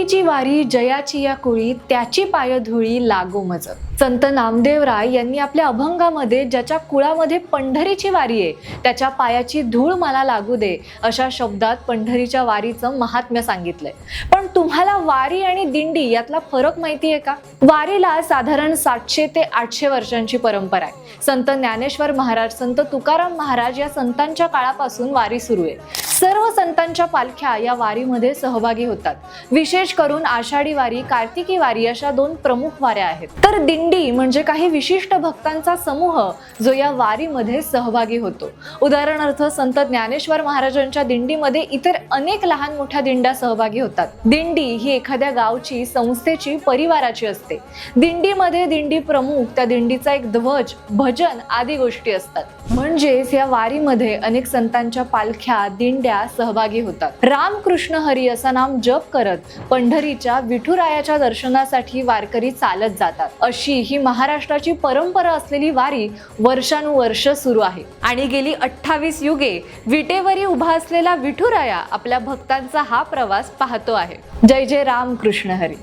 पंढरीची वारी जयाची या कुळी त्याची पायधुळी लागो मज संत नामदेव राय यांनी आपल्या अभंगामध्ये ज्याच्या कुळामध्ये पंढरीची वारी आहे त्याच्या पायाची धूळ मला लागू दे अशा शब्दात पंढरीच्या वारीचं महात्म्य सांगितलंय. पण तुम्हाला वारी आणि दिंडी यातला फरक माहिती आहे का? वारीला साधारण सातशे ते आठशे वर्षांची परंपरा आहे. संत ज्ञानेश्वर महाराज संत तुकाराम महाराज या संतांच्या काळापासून वारी सुरू आहे. सर्व संतांच्या पालख्या या वारीमध्ये सहभागी होतात. विशेष करून आषाढी वारी कार्तिकी वारी अशा दोन प्रमुख वाऱ्या आहेत. तर दिंडी म्हणजे काही विशिष्ट भक्तांचा समूह जो या वारीमध्ये सहभागी होतो. उदाहरणार्थ संत ज्ञानेश्वर महाराजांच्या दिंडीमध्ये इतर अनेक लहान मोठ्या दिंड्या सहभागी होतात. दिंडी ही एखाद्या गावची संस्थेची परिवाराची असते. दिंडीमध्ये दिंडी प्रमुख त्या दिंडीचा एक ध्वज भजन आदी गोष्टी असतात. म्हणजेच या वारीमध्ये अनेक संतांच्या पालख्या दिंड्या सहभागी होतात. रामकृष्ण हरी असं नाम जप करत पंढरीच्या विठुरायाच्या दर्शनासाठी वारकरी चालत जातात. अशी ही महाराष्ट्राची परंपरा असलेली वारी वर्षानुवर्ष सुरू आहे. आणि गेली अठ्ठावीस युगे विटेवरी उभा असलेला विठुराया आपल्या भक्तांचा हा प्रवास पाहतो आहे. जय जय राम कृष्ण हरी.